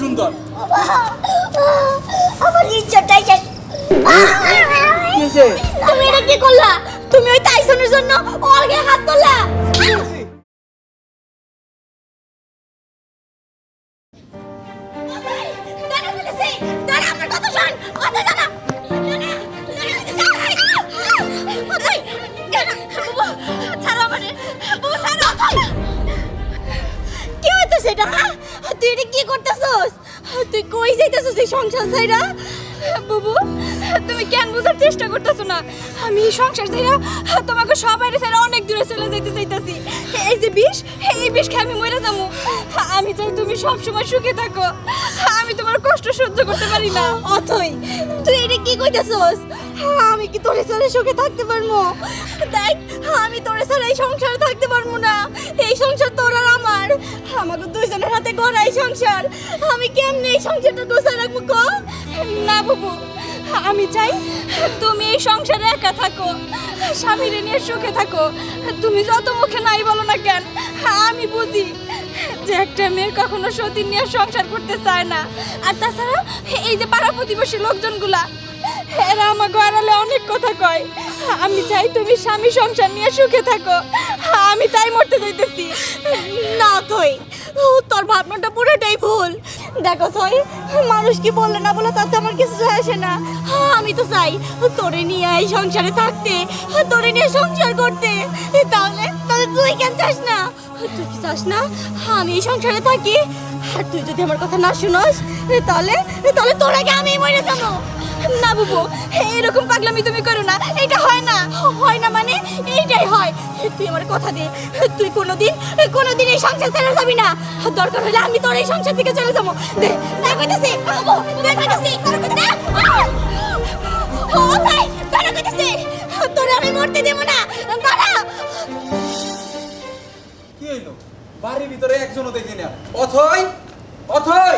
সুন্দর। আমার শেষ তুমি এটা কি করলা? তুমি ওই টাইসনের জন্য ওর হাত তুললা তুই কই এই সংসার ছাইরা? বুবু, তুমি কেন বোঝার চেষ্টা করতেছো না? আমি এই সংসার ছাইরা তোমাকে সবাই ছাইরা অনেক দূরে চলে যাইতে চাইতাছি। এই যে বিষ, এই বিষ খেয়ে আমি মরে যাব। আমি চাই তুমি সব সময় সুখে থাকো। আমি তোমার কষ্ট সহ্য করতে পারি না। অথই, তুই এটা কি কইতাছস? আমি কি তোরে ছাড়া সুখে থাকতে পারব? দেখ, আমি তোরে ছাড়া এই সংসারে থাকতে পারব না। এই সংসার তোর আর আমার। আমাকে দুইজনের হাতে গড়া এই সংসার। আমি কেমনে এই সংসারটা গোছা রাখব ক? না বুবু, আমি চাই তুমি এই সংসারে একা থাকো, স্বামীরে নিয়ে সুখে থাকো। তুমি যত মুখে নাই বলো না কেন, আমি বুঝি যে একটা মেয়ের কখনো সতী নিয়ে সংসার করতে চায় না। আর তাছাড়া এই যে পাড়া প্রতিবেশী লোকজনগুলা এরা আমাকে আড়ালে অনেক কথা কয়। আমি চাই তুমি স্বামী সংসার নিয়ে সুখে থাকো। আমি তাই মরতে যাইতেছি না, থই। তোর ভাবনাটা পুরোটাই ভুল। দেখো, থই, মানুষ কি বললে না বলে তাতে আমার কিছু যায় আসে না। আমি তো চাই তোরে নিয়ে এই সংসারে থাকতে, তোরে নিয়ে সংসার করতে। তাহলে তাহলে তুই কেন চাস না? তুই কি চাস না? আমি এই সংসারে থাকি। আর তুই যদি আমার কথা না শুনোস, তাহলে তাহলে তোর আগে আমি মরে যাব। না, বুবু। এরকম পাগলামি তুমি করো না। এটা হয় না। হয় না মানে এইটাই হয়। তুই আমার কথা দে। তুই কোনোদিন কোনোদিন এই সংসার ছেড়ে যাবি না। দরকার হলে আমি তোর এই সংসার থেকে চলে যাব। আমি না। বাড়ির ভিতরে একজনও দেখি না। অথই অথই!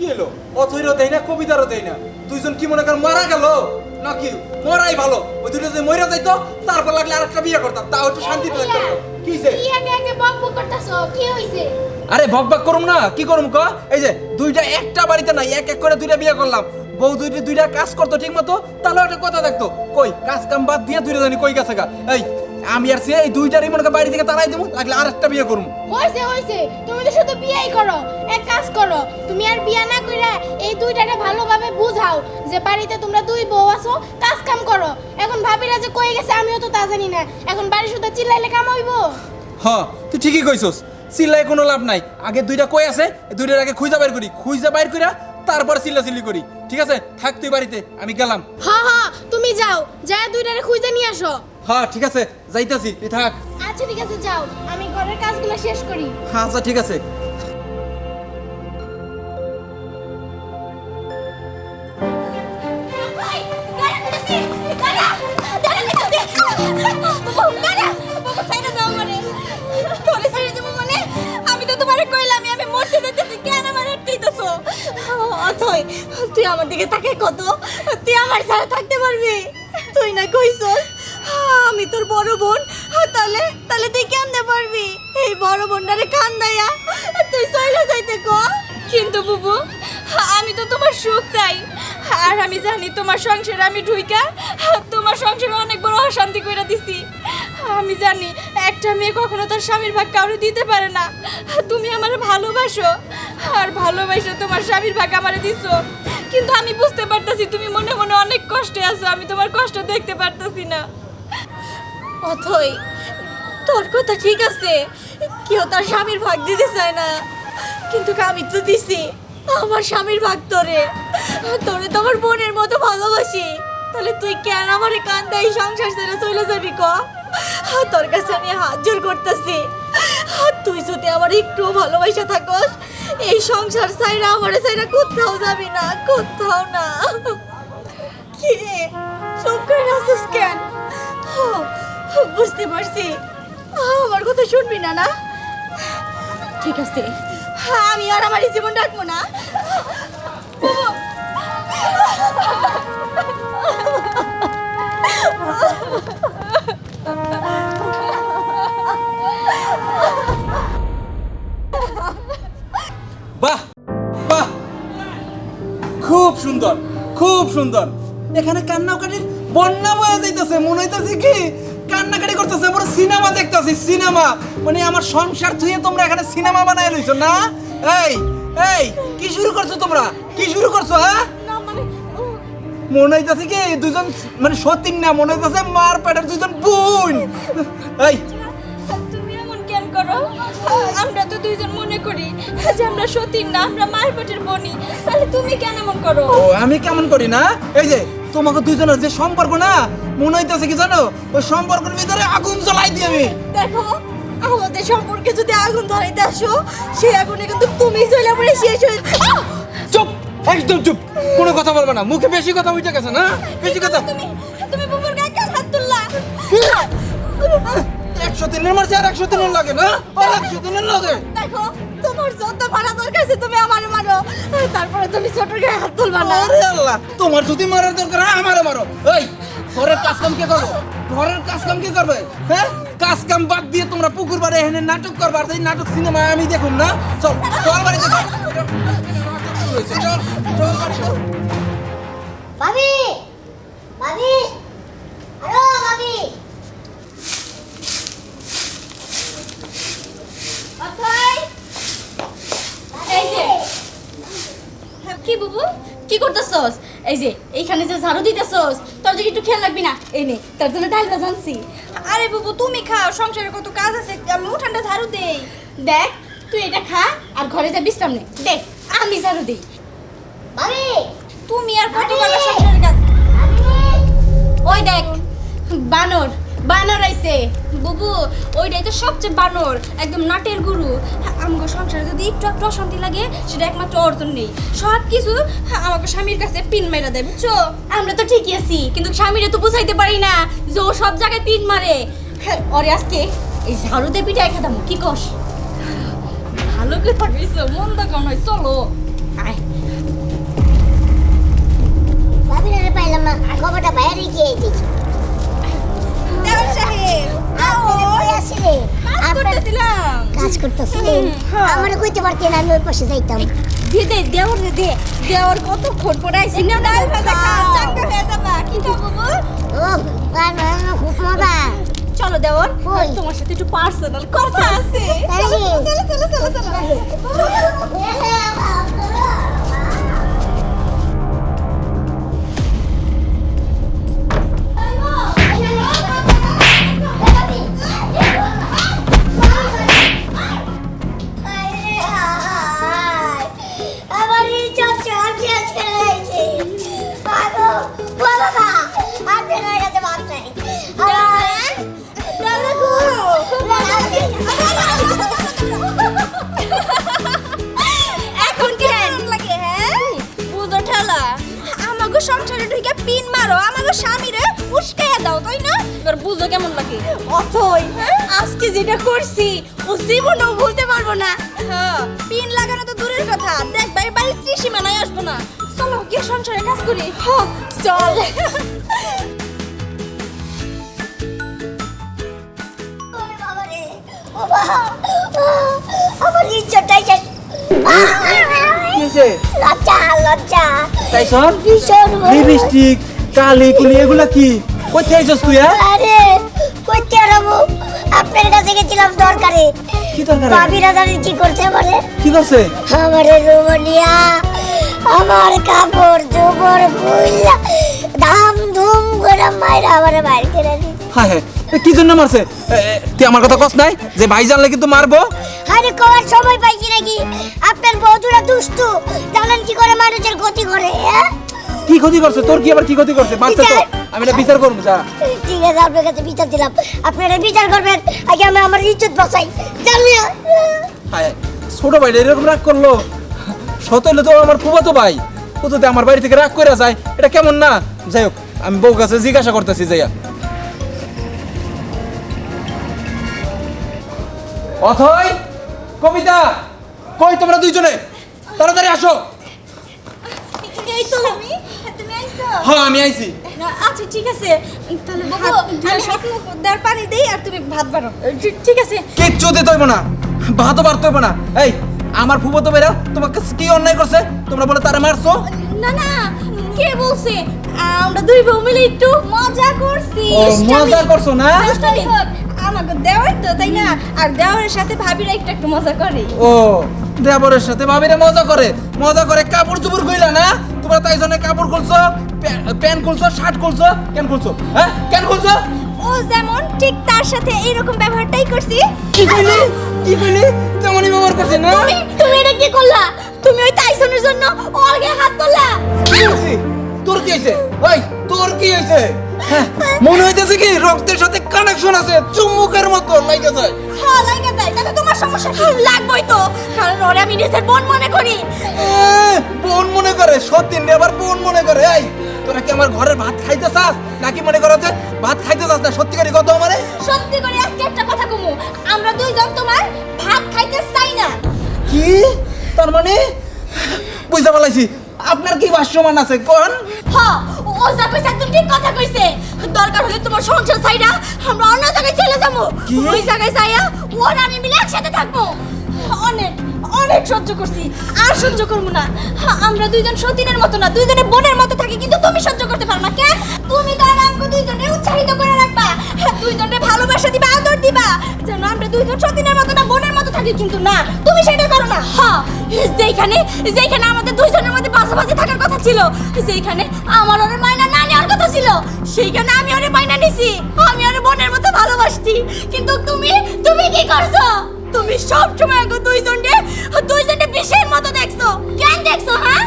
কি হলো? অথইরও দেয় না কবিতারও দেয় না। দুইজন কি মনে কর মারা গেল? নাকি মরাই ভালো? ওই দুটো যদি মরে যাইতো তারপর লাগলে আরেকটা বিয়ে করতাম। তাও একটু শান্তিতে থাকতাম। কি হইছে? কি আগে আগে বক বক করতাছো? কি হইছে? আরে ভক ভক করুম না কি করুম ক? এই যে দুইটা একটা বাড়িতে নাই এক এক করে দুইটা বিয়ে করলাম। বউ দুইটা দুইটা কাজ করতো ঠিক মতো তাহলে একটা কথা থাকতো। কই কাজ কাম বাদ দিয়ে দুইটা জানি কই গেছে গা? এই আমি আর সে এই দুইটারই মনে বাড়ি থেকে তারাই দেবো লাগলে আরেকটা বিয়ে করুম হয়েছে হয়েছে। তুমি তো শুধু বিয়েই করো। এক কাজ করো তুমি আর বিয়া না কইরা এই দুইটারে ভালোভাবে বুঝাও যে বাড়িতে তোমরা দুই বউ আছো কাজ কাম করো। এখন ভাবিরা যে কই গেছে আমিও তো তা জানি না। এখন বাড়ি শুধু চিল্লাইলে কাম হইব? হ তুই ঠিকই কইছস। চিল্লাই কোনো লাভ নাই। আগে দুইটা কই আছে এই দুইটার আগে খুঁজা বাইর করি। খুঁজা বাইর কইরা তারপর চিল্লা চিল্লি করি। ঠিক আছে? থাক তুই বাড়িতে আমি গেলাম। হ্যাঁ হ্যাঁ তুমি যাও। যা দুইটারে খুঁজে নিয়ে আসো। হ্যাঁ ঠিক আছে যাইতাছি তুই থাক। আচ্ছা ঠিক আছে যাও। আমি ঘরের কাজগুলো শেষ করি। হ্যাঁ আচ্ছা ঠিক আছে। তুই আমার দিকে তাকে কত? তুই আমার সাথে থাকতে পারবি? তুই না কইছস? আমি তোর বড় বোন? তাহলে তাহলে তুই কেমনে পারবি? এই বড় বোনটারে কান্দাইয়া, তুই চলে যাইতে ক। কিন্তু বুবু, আমি তো তোমার সুখ চাই। আর আমি জানি তোমার সংসারে আমি ঢুইকা, তোমার সংসারে অনেক বড় অশান্তি করে দিছি। আমি জানি একটা মেয়ে কখনো তার স্বামীর ভাগ কাউরে দিতে পারে না। তুমি আমার ভালোবাসো, আর ভালোবাসো তোমার স্বামীর ভাগ আমারে দিছো। কিন্তু আমি বুঝতে পারতাছি তুমি মনে মনে অনেক কষ্টে আছো, আমি তোমার কষ্ট দেখতে পারতাছি না। অথই, তোর কথা ঠিক আছে। কেউ তার স্বামীর ভাগ দিতে চায় না। কিন্তু আমি তো দিছি। আমার স্বামীর ভাগ তোরে। তোরে তো আমার বোনের মতো ভালোবাসি। তাহলে তুই কেন আমার কান্দা এই সংসার ছেড়ে চলে যাবি ক? তোর কাছে আমি হাত জোর করতেছি। তুই যদি আমার একটু ভালোবাসা থাকস, এই সংসার সাইরা আমার সাইরা কোথাও যাবি না, কোথাও না। কি রে, চুপ করে আছিস কেন? বুঝতে পারছি। আমার কথা শুনবি না না? ঠিক আছে। আমি আর আমার এই জীবন রাখব না। বাহ বাহ। খুব সুন্দর খুব সুন্দর। এখানে কান্নাকাটির বন্যা বয়ে যাইতেছে, মনে হইতেছে কি? করতেছে পুরো সিনেমা দেখতেছি সিনেমা। মানে আমার সংসার থুয়ে তোমরা এখানে সিনেমা বানায় লইছো না? এই এই কি শুরু করছ তোমরা? কি শুরু করছ হ্যাঁ? না মানে মনে হইতেছে কি দুজন মানে সতীন না মনে হইতেছে মার পেটের দুজন বোন। এই। তুমি এমন কেন করো? আমরা তো দুইজন মনে করি যে আমরা সতীন না আমরা মায়ের পেটের বনি। তাহলে তুমি কেন এমন করো? ও আমি কেমন করি না? এই যে তোমাকে দুইজনের যে সম্পর্ক না মনে হইতেছে কি জানো? ওই সম্পর্কের ভিতরে আগুন জ্বলাই দিই আমি। দেখো আমাদের সম্পর্কে যদি আগুন ধরাইতে আসো সেই আগুনে কিন্তু তুমি চলে পড়ে শেষ হয়ে চুপ একদম চুপ। কোনো কথা বলবে না। মুখে বেশি কথা উঠে গেছে না? বেশি কথা। তুমি তুমি বুবুর গায়ে কেন হাত তুললা। একশো দিনের মারছে আর একশো দিনের লাগে না? আর একশো দিনের লাগে। দেখো তোমার যত ভাড়া দরকার আছে তুমি আমারে মারো। তারপরে তুমি ছোট গায়ে হাত তুলবা না। তোমার যদি মারার দরকার হয় আমারে মারো। এই ঘরের কাজ কাম কে করবে? ঘরের কাজ কাম কে করবে? হ্যাঁ? কাজ কাম বাদ দিয়ে তোমরা পুকুর বাড়ি এখানে নাটক করবার এই নাটক সিনেমা আমি দেখুন না। চল চল বাড়িতে চল। চল চল বাড়িতে। ভাবি ভাবি হ্যালো ভাবি। কি বুবু? কি করতেছস? এই যে এইখানে যে ঝাড়ু দিতেছস তোর যদি একটু খেয়াল রাখবি না। এই নে তোর জন্য ডাল জানছি আরে বাবু তুমি খাও সংসারে কত কাজ আছে আমি উঠানটা ঝাড়ু দেই। দেখ তুই এটা খা আর ঘরে যা বিশ্রাম নে। দেখ আমি ঝাড়ু দেই। আরে তুমি আর কত বেলা সংসারের কাজ। ওই দেখ বানর। বানর আইছে। বুবু ওইটাই তো সবচেয়ে বানর একদম নাটের গুরু। আমাকে সংসারে যদি একটু একটু অশান্তি লাগে সেটা একমাত্র অর্জন নেই। সব কিছু আমাকে স্বামীর কাছে পিন মেরা দেয় বুঝছ? আমরা তো ঠিকই আছি কিন্তু স্বামীরে তো বুঝাইতে পারি না যে ও সব জায়গায় পিন মারে। হ্যাঁ, ওরে আজকে এই ঝাড়ুতে পিঠা খেতাম কি কস? ভালো করে থাকিস মন্দ কম নয় চলো। আয়। আমারে কইতে পারতেন আমি ওই পাশে যাইতাম। দে দে দেওর দে দেওর কত পরে পড়াইছি না ডাল ভাজা খা চাঙ্গা হয়ে যাবা কি খাব বল? ও গান খুব মজা। চলো দেওর তোমার সাথে একটু পার্সোনাল কথা আছে। চলো চলো। চলো চলো। যেটা করছি ও জীবনেও ভুলতে পারব না। হ্যাঁ পিন লাগানো তো দূরের কথা। দেখ ভাই বাড়ির ত্রিসীমানায় আসব না। চলো গিয়ে সংসারে কাজ করি। হ, চল। আমার শেষ। লজ্জা লজ্জা। লিপস্টিক কালি কুলি এগুলা কি? কোথায় আইছস তুই হ্যাঁ? আরে কইতে রাবু আপনার গেছিলাম দরকারে। কি দরকার? ভাবিরা জানি কি করছে আমারে? কি করছে? আমারে রুমনিয়া আমার কাপড় জোবর বুইলা দাম ধুম করে মাইরা আমারে বাইর করে দিছে। হ্যাঁ হ্যাঁ কি জন্য মারছে? তুই আমার কথা কস নাই যে ভাই জানলে কিন্তু মারবো? আরে কবার সময় পাইছি নাকি? আপনার বধুরা দুষ্টু জানেন কি করে মানুষের ক্ষতি করে হ্যাঁ? কি ক্ষতি করছে? তোর কি আবার কি ক্ষতি করছে? মারছে তো। আমি এটা বিচার করব যা। আপনার কাছে বিচার দিলাম। আপনারা বিচার করবেন। আগে আমি আমার ইজ্জত হায়, ছোট ভাই এরকম রাগ করল? তো আমার ভাই। ও যদি আমার বাড়ি থেকে রাগ করে যায় এটা কেমন না? যাই হোক আমি বউ কাছে জিজ্ঞাসা করতেছি যাইয়া। অথই কবিতা কই তোমরা দুইজনে? তাড়াতাড়ি আসো। এই তো আমি তুমি আইছো? হ্যাঁ আমি আইছি। আচ্ছা ঠিক আছে। তাহলে আমি হাত মুখ দেওয়ার পানি দেই আর তুমি ভাত বাড়ো। ঠিক আছে। কিচ্ছু দিতে হইব না। ভাতও বাড়তে হইব না। এই আমার ফুফাতো ভাইরা তোমাকে কি অন্যায় করছে? তোমরা বলে তারা মারছো? না না কে বলছে? আমরা দুই বউ মিলে একটু মজা করছি। মজা করছ না? আমাকে দেওয়ার তো তাই না? আর দেওয়ারের সাথে ভাবিরা একটু একটু মজা করে। ও দেবরের সাথে ভাবিরে মজা করে। মজা করে কাপড় চুপড় কইলা না? তোমরা তাই জন্য কাপড় খুলছো প্যা- প্যান্ট খুলছো শার্ট খুলছো কেন খুলছো? হ্যাঁ? কেন খুলছো? ও যেমন ঠিক তার সাথে এইরকম ব্যবহারটাই করছি। কি কইলি? কি কইলি? তেমনই ব্যবহার করছে না? তুমি তুমি এটা কি করলা? তুমি ওই টাইসনের জন্য ওর গায়ে হাত তুললা তোর কি হয়েছে ওই তোর কি হ্যাঁ, মনে হইতেছে কি রক্তের সাথে কানেকশন আছে চুম্বকের মতো লাগে যায় হ্যাঁ লাগা যায় তাতে তোমার সমস্যা কি? লাগবেই তো কারণ ওরে আমি নিজের বোন মনে করি। বোন মনে করে সতীন রে আবার বোন মনে করে এই তোরা কি আমার ঘরের ভাত খাইতে চাস? নাকি মনে করো যে ভাত খাইতে চাস না? সত্যি করে কত আমারে? সত্যি করে আজকে একটা কথা কমু আমরা দুইজন তোমার ভাত খাইতে চাই না। কি? তার মানে? বুঝতে পারলাইছি আপনার কি ভাষ্যমান আছে কোন? হ্যাঁ ও একদম ঠিক কথা কইছে। দরকার হলে তোমার সংসার ছাইরা আমরা অন্য জায়গায় চলে যাব। ওই জায়গায় যাইয়া ওর আমি মিলে একসাথে থাকব। অনেক অনেক সহ্য করছি আর সহ্য করব না। আমরা দুইজন সতীনের মতো না দুইজনে বোনের মতো থাকি কিন্তু তুমি সহ্য করতে পারো না কেন তুমি তো আর আমাকে দুইজনে উৎসাহিত করে রাখবা। দুইজনে ভালোবাসা দিবা আদর দিবা। যেন আমরা দুইজন সতীনের মতো না বোনের মতো থাকি কিন্তু না তুমি সেটা করো না। হ্যাঁ যেখানে যেখানে আমাদের দুইজনের মধ্যে পাশাপাশি থাকার কথা ছিল সেইখানে আমার ওর মাইনা না নেওয়ার কথা ছিল, সেইখানে আমি ওর মাইনা নিছি। আমি ওর বোনের মতো ভালোবাসছি। কিন্তু তুমি তুমি কি করছ? তুমি সব সময় দুইজনকে দুইজনকে বিষের মতো দেখছ। কেন দেখছ হ্যাঁ?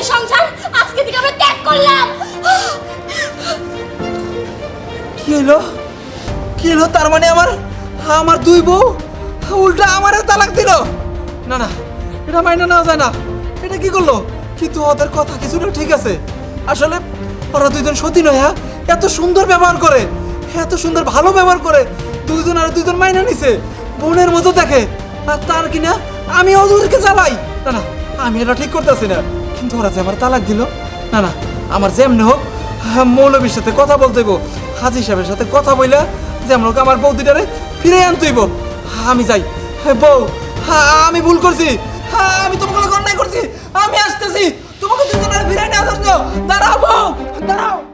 এই সংসার আজকে থেকে আমরা ত্যাগ করলাম। কি হলো? কি হলো? তার মানে আমার আমার দুই বউ? উল্টা আমারে তালাক দিল? না না, এটা মাইনা নেওয়া যায় না। এটা কি করল? কিন্তু ওদের কথা কিছুটা ঠিক আছে। আসলে ওরা দুইজন সতী নয় হ্যাঁ? এত সুন্দর ব্যবহার করে, এত সুন্দর ভালো ব্যবহার করে দুইজন আর দুইজন মাইনা নিছে। বোনের মতো দেখে। আর তার কিনা, আমি ওদেরকে জ্বালাই। না না, আমি এটা ঠিক করতেছি না। ধরা যে আমার তালাক দিল? না না, আমার যেমনি হোক হ্যাঁ, মৌলবীর সাথে কথা বলতেইব হাজি সাহেবের সাথে কথা বইলা যেমন হোক আমার বউ আনতেই ফিরে আনতেইব হ্যাঁ, আমি যাই। হ্যাঁ, বউ আমি ভুল করছি। আমি তোমাকে অন্যায় করছি। আমি আসতেছি। তোমাকে দুজনের ফিরে নিয়ে আসার দাঁড়াও, বউ, দাঁড়াও।